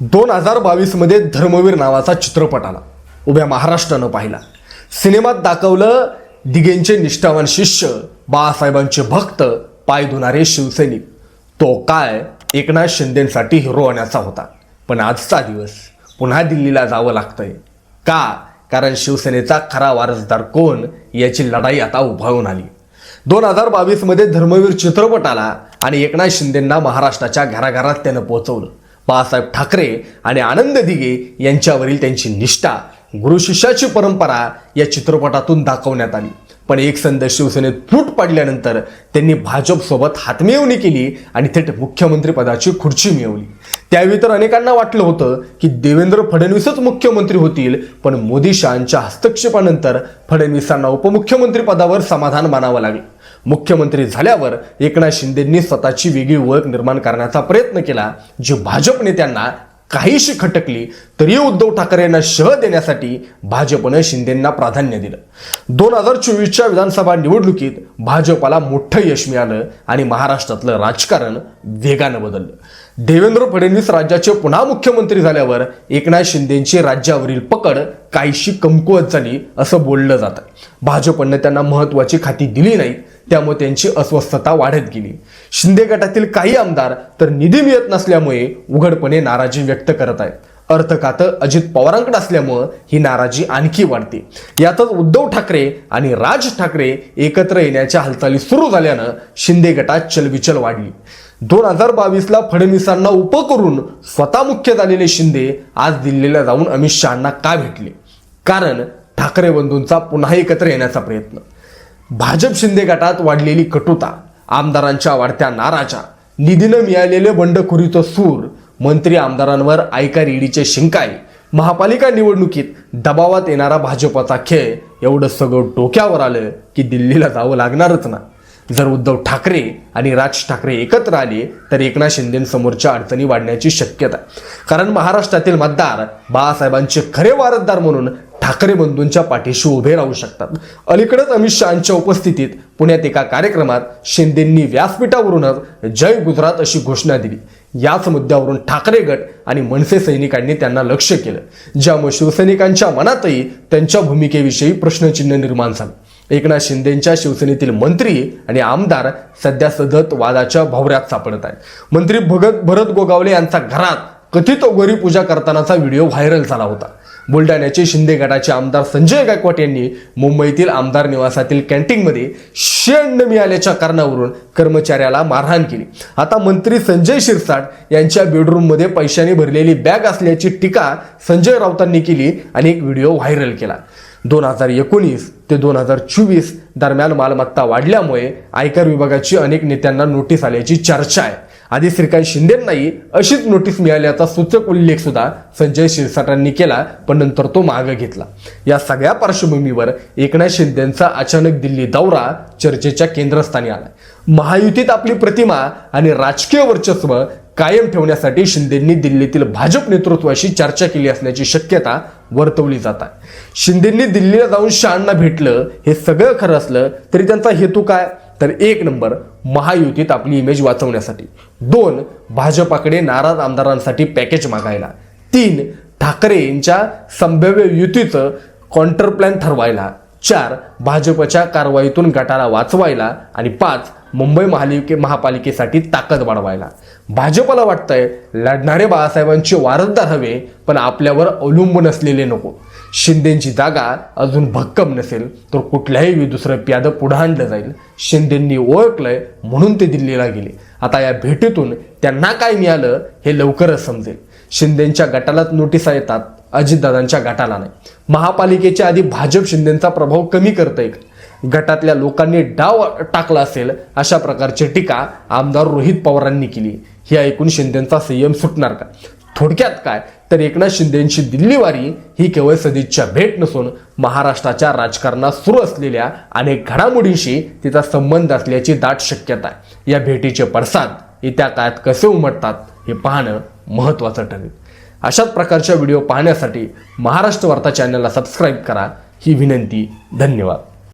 दोन हजार बावीसमध्ये धर्मवीर नावाचा चित्रपट आला. उभ्या महाराष्ट्रानं पाहिला. सिनेमात दाखवलं दिगेंचे निष्ठावान शिष्य बाळासाहेबांचे भक्त पाय धुणारे शिवसैनिक. तो काय एकनाथ शिंदेसाठी हिरो होण्याचा होता. पण आजचा दिवस पुन्हा दिल्लीला जावं लागतंय. का? कारण शिवसेनेचा खरा वारसदार कोण? याची लढाई आता उभारून आली. दोन हजार बावीसमध्ये धर्मवीर चित्रपट आला आणि एकनाथ शिंदेंना महाराष्ट्राच्या घराघरात त्यानं पोहोचवलं. बाळासाहेब ठाकरे आणि आनंद दिघे यांच्यावरील त्यांची निष्ठा गुरु शिष्याची परंपरा या चित्रपटातून दाखवण्यात आली. पण एक संद शिवसेनेत फूट पाडल्यानंतर त्यांनी भाजपसोबत हातमिळवणी केली आणि थेट मुख्यमंत्रीपदाची खुर्ची मिळवली. त्यावेळी तर अनेकांना वाटलं होतं की देवेंद्र फडणवीसच मुख्यमंत्री होतील पण मोदी शहांच्या हस्तक्षेपानंतर फडणवीसांना उपमुख्यमंत्री पदावर समाधान मानावं लागलं. मुख्यमंत्री झाल्यावर एकनाथ शिंदेंनी स्वतःची वेगळी ओळख निर्माण करण्याचा प्रयत्न केला जी भाजप नेत्यांना काहीशी खटकली तरी उद्धव ठाकरे यांना शह देण्यासाठी भाजपनं शिंदेंना प्राधान्य दिलं. दोन हजार चोवीसच्या विधानसभा निवडणुकीत भाजपाला मोठं यश मिळालं आणि महाराष्ट्रातलं राजकारण वेगानं बदललं. देवेंद्र फडणवीस राज्याचे पुन्हा मुख्यमंत्री झाल्यावर एकनाथ शिंदेंची राज्यावरील पकड काहीशी कमकुवत झाली असं बोललं जातं. भाजपनं त्यांना महत्वाची खाती दिली नाहीत त्यामुळे त्यांची अस्वस्थता वाढत गेली. शिंदे गटातील काही आमदार तर निधी मिळत नसल्यामुळे उघडपणे नाराजी व्यक्त करत आहेत. अर्थखातं अजित पवारांकडे असल्यामुळं ही नाराजी आणखी वाढते. यातच उद्धव ठाकरे आणि राज ठाकरे एकत्र येण्याच्या हालचाली सुरू झाल्यानं शिंदे गटात चलबिचल वाढली. दोन हजार बावीसला फडणवीसांना उप करून स्वतः मुख्य झालेले शिंदे आज दिल्लीला जाऊन अमित शहांना का भेटले? कारण ठाकरे बंधूंचा पुन्हा एकत्र येण्याचा प्रयत्न. भाजप शिंदे गटात वाढलेली कटुता आमदारांच्या वाढत्या नाराजा निधीनं मिळालेले बंडखोरीचं सूर मंत्री आमदारांवर आयकर ईडीचे शिंकाय महापालिका निवडणुकीत दबावात येणारा भाजपचा खेळ एवढं सगळं डोक्यावर आलं की दिल्लीला जावं लागणारच ना. जर उद्धव ठाकरे आणि राज ठाकरे एकत्र आले तर एकनाथ शिंदेसमोरच्या अडचणी वाढण्याची शक्यता कारण महाराष्ट्रातील मतदार बाळासाहेबांचे खरे वारसदार म्हणून ठाकरे बंधूंच्या पाठीशी उभे राहू शकतात. अलीकडेच अमित शहांच्या उपस्थितीत पुण्यात एका कार्यक्रमात शिंदेंनी व्यासपीठावरूनच जय गुजरात अशी घोषणा दिली. याच मुद्द्यावरून ठाकरे गट आणि मनसे सैनिकांनी त्यांना लक्ष केलं ज्यामुळे शिवसैनिकांच्या मनातही त्यांच्या भूमिकेविषयी प्रश्नचिन्ह निर्माण झालं. एकनाथ शिंदेंच्या शिवसेनेतील मंत्री आणि आमदार सध्या सतत वादाच्या भावऱ्यात सापडत आहेत. मंत्री भगत भरत गोगावले यांचा घरात कथित गोरी पूजा करतानाचा व्हिडिओ व्हायरल झाला होता. बुलढाण्याचे शिंदे गटाचे आमदार संजय गायकवाड यांनी मुंबईतील आमदार निवासातील कॅन्टीनमध्ये न मिळाल्याच्या कारणावरून कर्मचाऱ्याला मारहाण केली. आता मंत्री संजय शिरसाट यांच्या बेडरूममध्ये पैशाने भरलेली बॅग असल्याची टीका संजय राऊतांनी केली आणि एक व्हिडिओ व्हायरल केला. दोन हजार एकोणीस ते दोन हजार चोवीस दरम्यान मालमत्ता वाढल्यामुळे आयकर विभागाची अनेक नेत्यांना नोटीस आल्याची चर्चा आहे. आधी श्रीकांत शिंदेंनाही अशीच नोटीस मिळाल्याचा सूचक उल्लेख सुद्धा संजय शिरसाटांनी केला पण नंतर तो मागे घेतला. या सगळ्या पार्श्वभूमीवर एकनाथ शिंदेंचा अचानक दिल्ली दौरा चर्चेच्या केंद्रस्थानी आला महायुतीत आपली प्रतिमा आणि राजकीय वर्चस्व कायम ठेवण्यासाठी शिंदेंनी दिल्लीतील भाजप नेतृत्वाशी चर्चा केली असण्याची शक्यता वर्तवली जात आहे. शिंदेंनी दिल्लीला जाऊन शहांना भेटलं हे सगळं खरं असलं तरी त्यांचा हेतू काय? तर एक नंबर महायुतीत आपली इमेज वाचवण्यासाठी. दोन भाजपाकडे नाराज आमदारांसाठी पॅकेज मागायला. तीन ठाकरे यांच्या संभाव्य युतीचं कॉन्टर प्लॅन ठरवायला. चार भाजपच्या कारवाईतून गटाला वाचवायला. आणि पाच मुंबई महालिके महापालिकेसाठी ताकद वाढवायला. भाजपला वाटतंय लढणारे बाळासाहेबांचे वारसदार हवे पण आपल्यावर अवलंबून असलेले नको. शिंदेची जागा अजून भक्कम नसेल तर कुठल्याही दुसरं प्यादं पुढं आणलं जाईल. शिंदेंनी ओळखलंय म्हणून ते दिल्लीला गेले. आता या भेटीतून त्यांना काय मिळालं हे लवकरच समजेल. शिंदेच्या गटालाच नोटिसा येतात अजितदादांच्या गटाला नाही. महापालिकेच्या आधी भाजप शिंदेचा प्रभाव कमी करतंय गटातल्या लोकांनी डाव टाकला असेल अशा प्रकारची टीका आमदार रोहित पवारांनी केली. हे ऐकून शिंदेचा संयम सुटणार का? थोडक्यात काय? तर एकनाथ शिंदेची दिल्लीवारी ही केवळ सदिच्छा भेट नसून महाराष्ट्राच्या राजकारणात सुरू असलेल्या अनेक घडामोडींशी तिचा संबंध असल्याची दाट शक्यता आहे. या भेटीचे पडसाद येत्या काळात कसे उमटतात हे पाहणं महत्त्वाचं ठरेल. अशाच प्रकारच्या व्हिडिओ पाहण्यासाठी महाराष्ट्र वार्ता चॅनलला सबस्क्राईब करा. ही विनंती धन्यवाद.